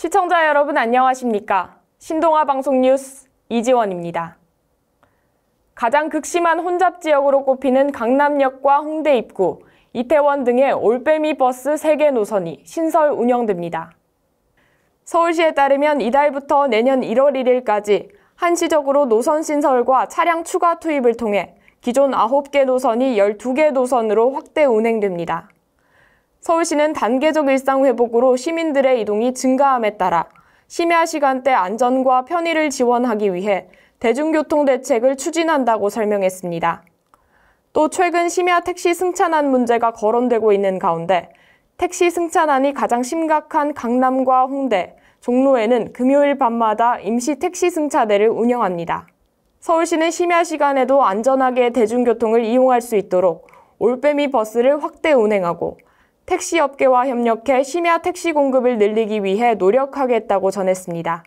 시청자 여러분 안녕하십니까? 신동아 방송 뉴스 이지원입니다. 가장 극심한 혼잡 지역으로 꼽히는 강남역과 홍대 입구, 이태원 등의 올빼미 버스 3개 노선이 신설 운영됩니다. 서울시에 따르면 이달부터 내년 1월 1일까지 한시적으로 노선 신설과 차량 추가 투입을 통해 기존 9개 노선이 12개 노선으로 확대 운행됩니다. 서울시는 단계적 일상 회복으로 시민들의 이동이 증가함에 따라 심야 시간대 안전과 편의를 지원하기 위해 대중교통 대책을 추진한다고 설명했습니다. 또 최근 심야 택시 승차난 문제가 거론되고 있는 가운데 택시 승차난이 가장 심각한 강남과 홍대, 종로에는 금요일 밤마다 임시 택시 승차대를 운영합니다. 서울시는 심야 시간에도 안전하게 대중교통을 이용할 수 있도록 올빼미 버스를 확대 운행하고 택시업계와 협력해 심야 택시 공급을 늘리기 위해 노력하겠다고 전했습니다.